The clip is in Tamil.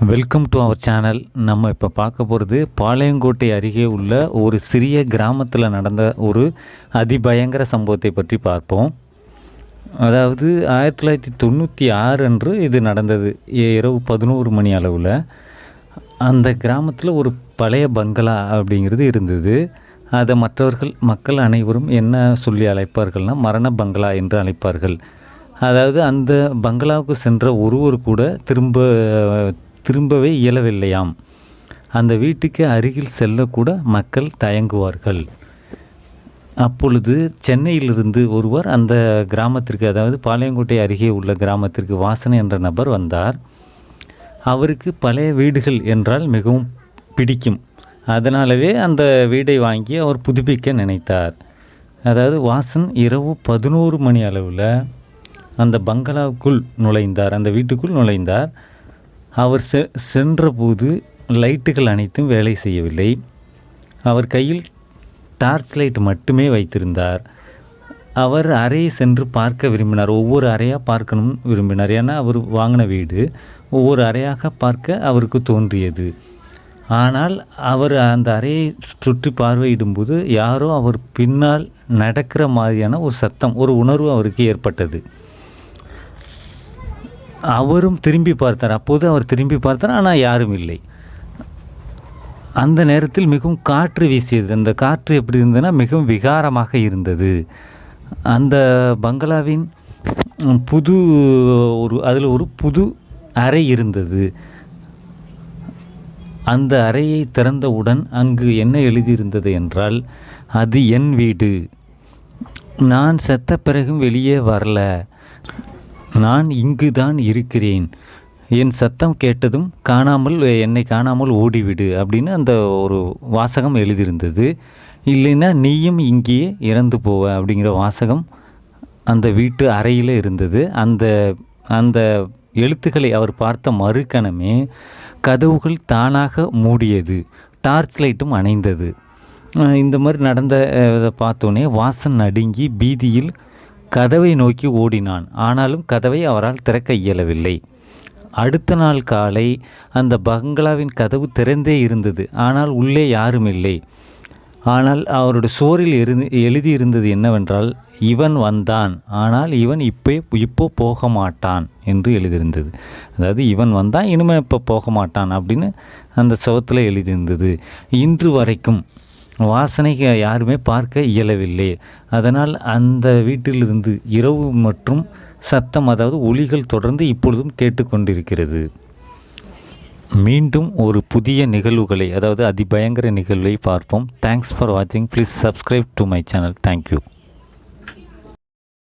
வெல்கம் டு அவர் சேனல் நம்ம இப்போ பார்க்க போகிறது பாளையங்கோட்டை அருகே உள்ள ஒரு சிறிய கிராமத்தில் நடந்த ஒரு அதிபயங்கர சம்பவத்தை பற்றி பார்ப்போம். அதாவது ஆயிரத்தி தொள்ளாயிரத்தி தொண்ணூற்றி ஆறு அன்று இது நடந்தது. இரவு பதினோரு மணி அளவில். அந்த கிராமத்தில் ஒரு பழைய பங்களா அப்படிங்கிறது இருந்தது. அதை மற்றவர்கள் மக்கள் அனைவரும் என்ன சொல்லி அழைப்பார்கள்னா மரண பங்களா என்று அழைப்பார்கள். அதாவது அந்த பங்களாவுக்கு சென்ற ஒருவர் கூட திரும்ப திரும்பவே இயலவில்லையாம். அந்த வீட்டுக்கு அருகில் செல்லக்கூட மக்கள் தயங்குவார்கள். அப்பொழுது சென்னையிலிருந்து ஒருவர் அந்த கிராமத்திற்கு அதாவது பாளையங்கோட்டை அருகே உள்ள கிராமத்திற்கு வாசனை என்ற நபர் வந்தார். அவருக்கு பழைய வீடுகள் என்றால் மிகவும் பிடிக்கும். அதனாலவே அந்த வீடை வாங்கி அவர் புதுப்பிக்க நினைத்தார். அதாவது வாசன் இரவு பதினோரு மணி அளவில் அந்த பங்களாவுக்குள் நுழைந்தார் அந்த வீட்டுக்குள் நுழைந்தார். அவர் செ சென்றபோது லைட்டுகள் அனைத்தும் வேலை செய்யவில்லை. அவர் கையில் டார்ச் லைட் மட்டுமே வைத்திருந்தார். அவர் அறையை சென்று பார்க்க விரும்பினார். ஒவ்வொரு அறையாக பார்க்கணும் விரும்பினார். ஏன்னா அவர் வாங்கின வீடு. ஒவ்வொரு அறையாக பார்க்க அவருக்கு தோன்றியது. ஆனால் அவர் அந்த அறையை சுற்றி பார்வையிடும்போது யாரோ அவர் பின்னால் நடக்கிற மாதிரியான ஒரு சத்தம் ஒரு உணர்வு அவருக்கு ஏற்பட்டது. அவரும் திரும்பி பார்த்தார். அப்போது அவர் திரும்பி பார்த்தார் ஆனால் யாரும் இல்லை. அந்த நேரத்தில் மிகவும் காற்று வீசியது. அந்த காற்று எப்படி இருந்ததுன்னா மிகவும் விகாரமாக இருந்தது. அந்த பங்களாவின் புது ஒரு அதில் ஒரு புது அறை இருந்தது. அந்த அறையை திறந்தவுடன் அங்கு என்ன எழுதியிருந்தது என்றால் அது என் வீடு. நான் செத்த பிறகும் வெளியே வரல. நான் இங்கு தான் இருக்கிறேன். என் சத்தம் கேட்டதும் காணாமல் என்னை காணாமல் ஓடிவிடு அப்படின்னு அந்த ஒரு வாசகம் எழுதியிருந்தது. இல்லைன்னா நீயும் இங்கேயே இறந்து போவ அப்படிங்கிற வாசகம் அந்த வீட்டு அறையில் இருந்தது. அந்த அந்த எழுத்துக்களை அவர் பார்த்த மறுக்கணமே கதவுகள் தானாக மூடியது. டார்ச் லைட்டும் அணைந்தது. இந்த மாதிரி நடந்த இதை பார்த்தோன்னே வாசன் நடுங்கி பீதியில் கதவை நோக்கி ஓடினான். ஆனாலும் கதவை அவரால் திறக்க இயலவில்லை. அடுத்த நாள் காலை அந்த பங்களாவின் கதவு திறந்தே இருந்தது. ஆனால் உள்ளே யாரும் இல்லை ஆனால் அவருடைய சோரில் இருந்து எழுதியிருந்தது என்னவென்றால் இவன் வந்தான். ஆனால் இவன் இப்போ இப்போ போக மாட்டான் என்று எழுதியிருந்தது. அதாவது இவன் வந்தான் இனிமேல் இப்போ போக மாட்டான் அப்படின்னு அந்த சுவத்தில் எழுதியிருந்தது. இன்று வரைக்கும் வாசனைக்கு யாருமே பார்க்க இயலவில்லை. அதனால் அந்த வீட்டிலிருந்து இரவு மற்றும் சத்தம் அதாவது ஒலிகள் தொடர்ந்து இப்பொழுதும் கேட்டுக்கொண்டிருக்கிறது. மீண்டும் ஒரு புதிய நிகழ்வுகளை அதாவது அதிபயங்கர நிகழ்வை பார்ப்போம். தேங்க்ஸ் ஃபார் வாட்சிங் please subscribe to my channel thank you